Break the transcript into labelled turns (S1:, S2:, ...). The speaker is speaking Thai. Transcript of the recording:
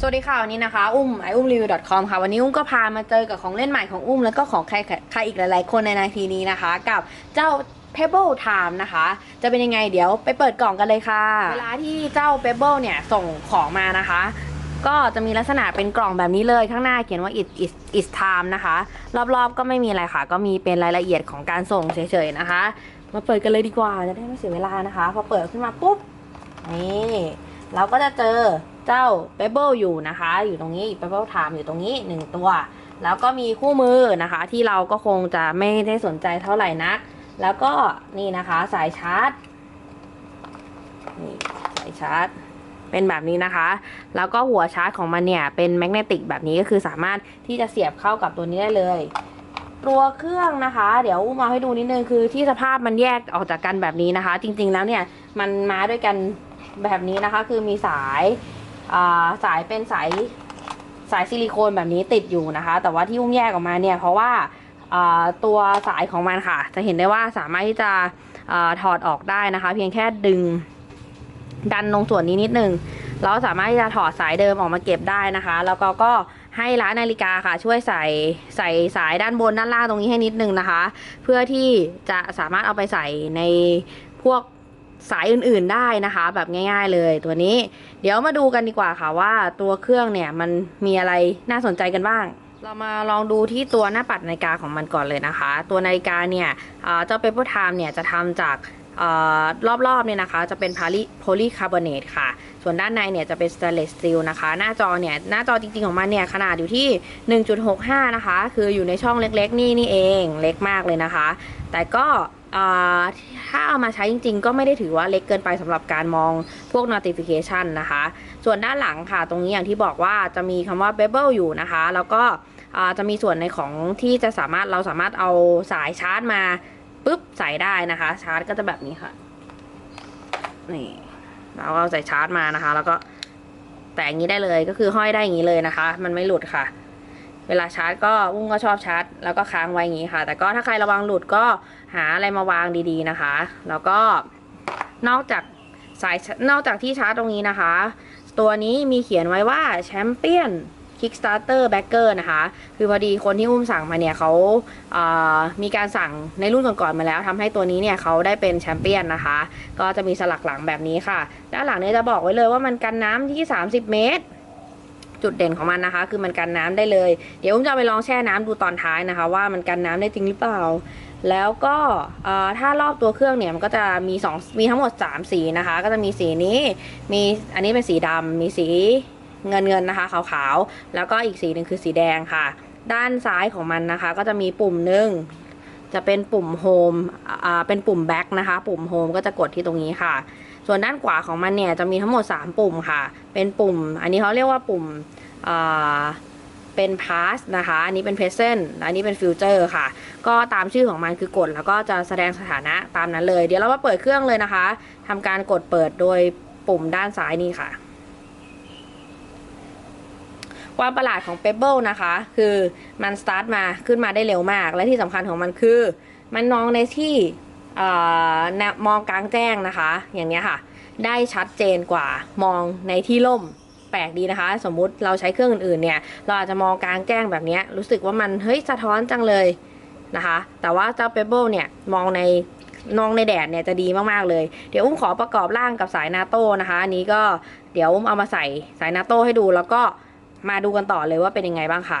S1: สวัสดีค่ะ วันนี้นะคะ อุ้มไออุ้มรีวิว .com ค่ะ วันนี้อุ้มก็พามาเจอกับของเล่นใหม่ของอุ้มแล้วก็ของใครใครอีกหลายๆ คนในนาทีนี้นะคะ กับเจ้า Pebble Time นะคะ จะเป็นยังไงเดี๋ยวไปเปิดกล่องกันเลยค่ะ เวลาที่เจ้า Pebble เนี่ยส่งของมานะคะ ก็จะมีลักษณะเป็นกล่องแบบนี้เลยข้างหน้าเขียนว่า it is is time นะคะ รอบๆก็ไม่มีอะไรค่ะ ก็มีเป็นรายละเอียดของการส่งเฉยๆนะคะ มาเปิดกันเลยดีกว่าจะได้ไม่เสียเวลานะคะ พอเปิดขึ้นมาปุ๊บนี่ เราก็จะเจอเจ้า Pebble อยู่นะคะ อยู่ตรงนี้ Pebble Time อยู่ตรงนี้หนึ่งตัว แล้วก็มีคู่มือนะคะ ที่เราก็คงจะไม่ได้สนใจเท่าไหร่นัก แล้วก็นี่นะคะสายชาร์จนี่สายชาร์จเป็นแบบนี้นะคะ แล้วก็หัวชาร์จของมันเนี่ย เป็นแมกเนติกแบบนี้ก็คือสามารถที่จะเสียบเข้ากับตัวนี้ได้เลย ตัวเครื่องนะคะ เดี๋ยวอุ้มมาให้ดูนิดนึงคือที่สภาพมันแยกออกจากกันแบบนี้นะคะ จริงๆแล้วเนี่ย มันมาด้วยกัน แบบนี้นะคะ คือมีสายาสายเป็นสายสายซิลิโคนแบบนี้ติดอยู่นะคะ แต่ว่าที่อุ้มแยกออกมาเนี่ยเพราะว่าาตัวสายของมันค่ะ จะเห็นได้ว่าสามารถที่จะอถอดออกได้นะคะ เพียงแค่ดึงดันตรงส่วนนี้นิดนึงแล้วสามารถที่จะถอดสายเดิมออกมาเก็บได้นะคะ แล้วก็ก็ให้ร้านนาฬิกาค่ะ ช่วยใส่ใส่สายด้านบนด้านล่างตรงนี้ให้นิดนึงนะคะ เพื่อที่จะสามารถเอาไปใส่ในพวก สายอื่นๆได้นะคะ แบบง่าย ๆ เลยตัวนี้ เดี๋ยวมาดูกันดีกว่าค่ะว่าตัวเครื่องเนี่ยมันมีอะไรน่าสนใจกันบ้าง เรามาลองดูที่ตัวหน้าปัดนาฬิกาของมันก่อนเลยนะคะ ตัวนาฬิกาเนี่ยเอ่อเจ้า Paper Time เนี่ยจะทำจากออรอบๆเนี่ยนะคะจะเป็นพาลิโพลีคาร์บอเนตค่ะ ส่วนด้านในเนี่ยจะเป็นสเตนเลสสตีลนะคะ หน้าจอเนี่ยหน้าจอจริงๆของมันเนี่ยขนาดอยู่ที่ 1.65 นะคะ คืออยู่ในช่องเล็กๆ นี่นี่เองเล็กมากเลยนะคะ แต่ก็ ถ้าเอามาใช้จริง ๆ ก็ไม่ได้ถือว่าเล็กเกินไปสำหรับการมองพวก notification นะคะ ส่วนด้านหลังค่ะ ตรงนี้อย่างที่บอกว่าจะมีคำว่า bevel อยู่นะคะ แล้วก็จะมีส่วนในของที่จะสามารถเราสามารถเอาสายชาร์จมาปุ๊บใส่ได้นะคะ ชาร์จก็จะแบบนี้ค่ะ นี่เราก็เอาใส่ชาร์จมานะคะ แล้วก็แต่อย่างนี้ได้เลยก็คือห้อยได้อย่างนี้เลยนะคะ มันไม่หลุดค่ะ เวลาชาร์จก็วุ้งก็ชอบชาร์จ แล้วก็ค้างไว้อย่างนี้ค่ะ แต่ก็ถ้าใครระวังหลุดก็หาอะไรมาวางดีๆนะคะ แล้วก็นอกจากสายนอกจากที่ชาร์จตรงนี้นะคะ ตัวนี้มีเขียนไว้ว่าแชมเปี้ยน Kickstarter Backer นะคะ คือพอดีคนที่อุ้มสั่งมาเนี่ยเขาเอ่อมีการสั่งในรุ่นก่อนๆมาแล้วทำให้ตัวนี้เนี่ยเขาได้เป็นแชมเปี้ยนนะคะ ก็จะมีสลักหลังแบบนี้ค่ะ ด้านหลังเนี่ยจะบอกไว้เลยว่ามันกันน้ำที่ 30 เมตร จุดเด่นของมันนะคะ คือมันกันน้ำได้เลย เดี๋ยวอุ้มจะไปลองแช่น้ำดูตอนท้ายนะคะ ว่ามันกันน้ำได้จริงหรือเปล่า แล้วก็ถ้ารอบตัวเครื่องเนี่ยมันก็จะมีสองมีทั้งหมด 3 สีนะคะ ก็จะมีสีนี้ มีอันนี้เป็นสีดำมีสีเงินเงินนะคะขาวๆ แล้วก็อีกสีหนึ่งคือสีแดงค่ะ ด้านซ้ายของมันนะคะ ก็จะมีปุ่มหนึ่ง จะเป็นปุ่มโฮมอ่าเป็นปุ่มแบ็กนะคะ ปุ่มโฮมก็จะกดที่ตรงนี้ค่ะ ส่วนด้านขวาของมันเนี่ยจะมีทั้งหมด 3 ปุ่มค่ะ เป็นปุ่ม อันนี้เขาเรียกว่าปุ่มอ่าเป็น past นะคะ อันนี้เป็น present และอันนี้เป็น future ค่ะ ก็ตามชื่อของมันคือกด แล้วก็จะแสดงสถานะตามนั้นเลย เดี๋ยวเรามาเปิดเครื่องเลยนะคะทำการกดเปิดโดยปุ่มด้านซ้ายนี่ค่ะ ความประหลาดของ Pebble นะคะ คือมันสตาร์ทมาขึ้นมาได้เร็วมาก และที่สำคัญของมันคือ มันมองในที่มองกลางแจ้งนะคะ อย่างเนี้ยค่ะ ได้ชัดเจนกว่ามองในที่ร่มแปลกดีนะคะ สมมุติเราใช้เครื่องอื่นๆเนี่ย เราอาจจะมองกลางแจ้งแบบเนี้ยรู้สึกว่ามันเฮ้ยสะท้อนจังเลยนะคะ แต่ว่าเจ้า Pebble เนี่ยมองในมองในแดดเนี่ยจะดีมาก ๆ เลย เดี๋ยวอุ้มขอประกอบร่างกับสายนาโต้นะคะ อันนี้ก็เดี๋ยวอุ้มเอามาใส่สายนาโต้ให้ดูแล้วก็ มาดูกันต่อเลยว่าเป็นยังไงบ้างค่ะ